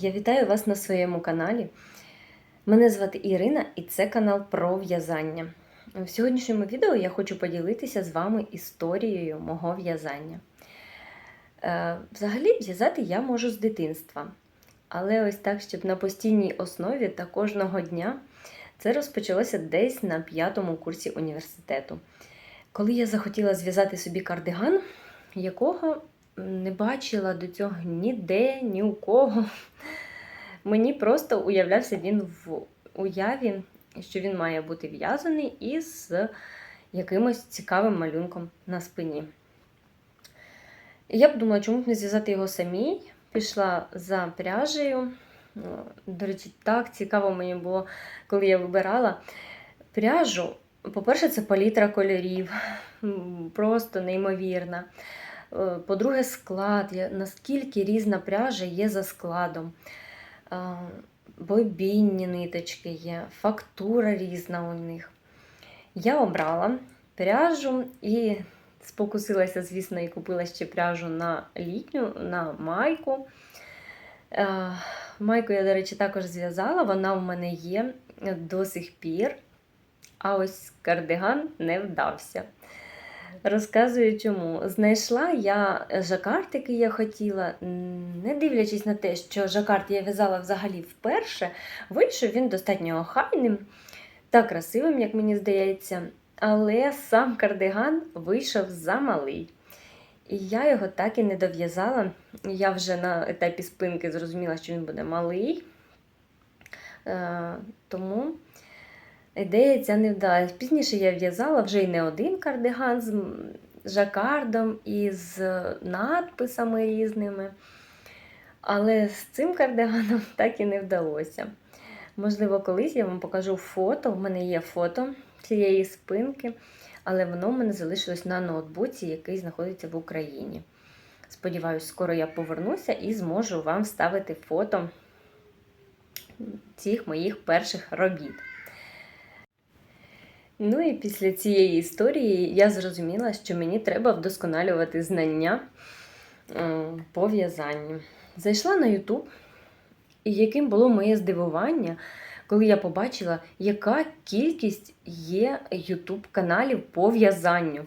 Я вітаю вас на своєму каналі. Мене звати Ірина і це канал про в'язання. В сьогоднішньому відео я хочу поділитися з вами історією мого в'язання. Е, Взагалі, в'язати я можу з дитинства, але ось так, щоб на постійній основі та кожного дня це розпочалося десь на п'ятому курсі університету. Коли я захотіла зв'язати собі кардиган, якого не бачила до цього ніде, ні у кого. Мені просто уявлявся він в уяві, що він має бути в'язаний із якимось цікавим малюнком на спині. Я подумала, чому б не зв'язати його самій. Пішла за пряжею. До речі, так цікаво мені було, коли я вибирала пряжу. По-перше, це палітра кольорів, просто неймовірна. Е, По-друге, склад. Наскільки різна пряжа є за складом. Е, Бобінні ниточки є, фактура різна у них. Я обрала пряжу і спокусилася, звісно, і купила ще пряжу на літню, на майку. Е, Майку я, до речі, також зв'язала, вона в мене є до сих пір. А ось кардиган не вдався. Розказую чому. Знайшла я жакард, який я хотіла, не дивлячись на те, що жакард я в'язала взагалі вперше, вийшов він достатньо охайним та красивим, як мені здається. Але сам кардиган вийшов замалий. І я його так і не дов'язала. Я вже на етапі спинки зрозуміла, що він буде малий. Е, тому ідея ця не вдалась. Пізніше я в'язала вже й не один кардиган з жакардом і з надписами різними. Але з цим кардиганом так і не вдалося. Можливо, колись я вам покажу фото. В мене є фото цієї спинки, але воно в мене залишилось на ноутбуці, який знаходиться в Україні. Сподіваюсь, скоро я повернуся і зможу вам вставити фото цих моїх перших робіт. Ну і після цієї історії я зрозуміла, що мені треба вдосконалювати знання е, по в'язанню. Зайшла на YouTube, і яким було моє здивування, коли я побачила, яка кількість є YouTube каналів по в'язанню.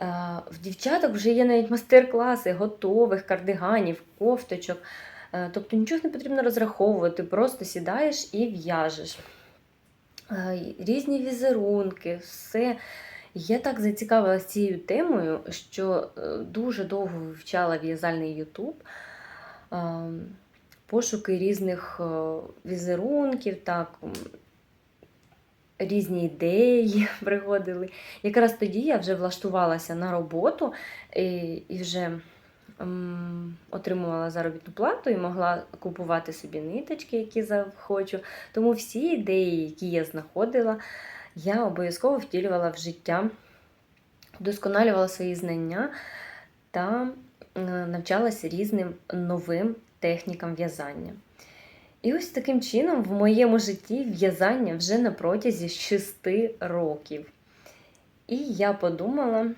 Е, В дівчаток вже є навіть мастер-класи готових кардиганів, кофточок. Е, Тобто нічого не потрібно розраховувати, просто сідаєш і в'яжеш. Різні візерунки, все. Я так зацікавилася цією темою, що е, дуже довго вивчала в'язальний Ютуб, пошуки різних е, візерунків, так, різні ідеї приходили. Якраз тоді я вже влаштувалася на роботу і, вже отримувала заробітну плату і могла купувати собі ниточки, які захочу. Тому всі ідеї, які я знаходила, я обов'язково втілювала в життя, вдосконалювала свої знання та е, навчалася різним новим технікам в'язання. І ось таким чином в моєму житті в'язання вже на протязі 6 років. І я подумала,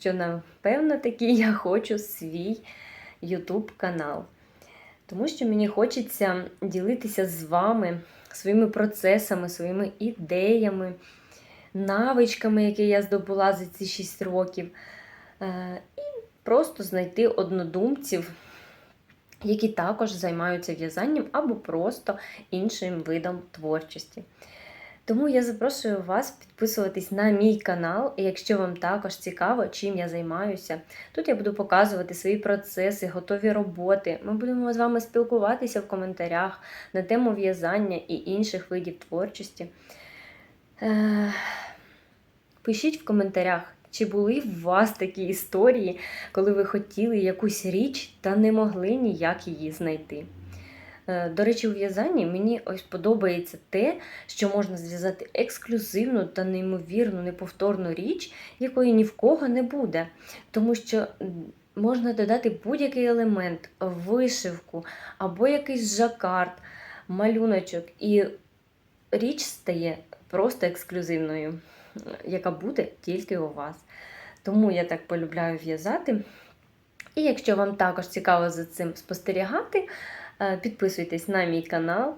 що напевно таки я хочу свій YouTube канал. Тому що мені хочеться ділитися з вами своїми процесами, своїми ідеями, навичками, які я здобула за ці 6 років. Е, І просто знайти однодумців, які також займаються в'язанням або просто іншим видом творчості. Тому я запрошую вас підписуватись на мій канал, якщо вам також цікаво, чим я займаюся. Тут я буду показувати свої процеси, готові роботи. Ми будемо з вами спілкуватися в коментарях на тему в'язання і інших видів творчості. Е, Пишіть в коментарях, чи були в вас такі історії, коли ви хотіли якусь річ та не могли ніяк її знайти. Е, До речі, у в'язанні мені ось подобається те, що можна зв'язати ексклюзивну та неймовірну, неповторну річ, якої ні в кого не буде. Тому що можна додати будь-який елемент, вишивку або якийсь жакард, малюночок, і річ стає просто ексклюзивною, яка буде тільки у вас. Тому я так полюбляю в'язати. І якщо вам також цікаво за цим спостерігати, Підписуйтесь на мій канал.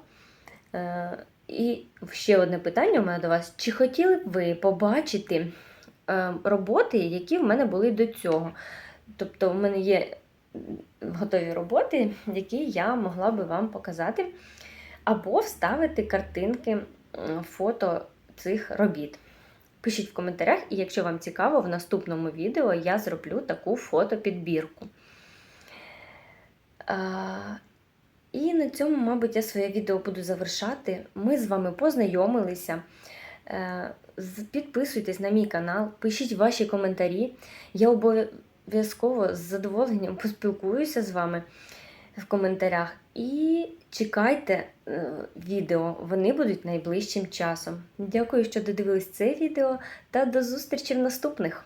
Е, І ще одне питання у мене до вас: чи хотіли б ви побачити е, роботи, які в мене були до цього? Тобто, в мене є готові роботи, які я могла би вам показати, або вставити картинки, фото цих робіт. Пишіть в коментарях, і якщо вам цікаво, в наступному відео я зроблю таку фотопідбірку. На цьому, мабуть, я своє відео буду завершати. Ми з вами познайомилися. Е, Підписуйтесь на мій канал, пишіть ваші коментарі. Я обов'язково з задоволенням поспілкуюся з вами в коментарях. І чекайте е, відео, вони будуть найближчим часом. Дякую, що додивились це відео, та до зустрічі в наступних!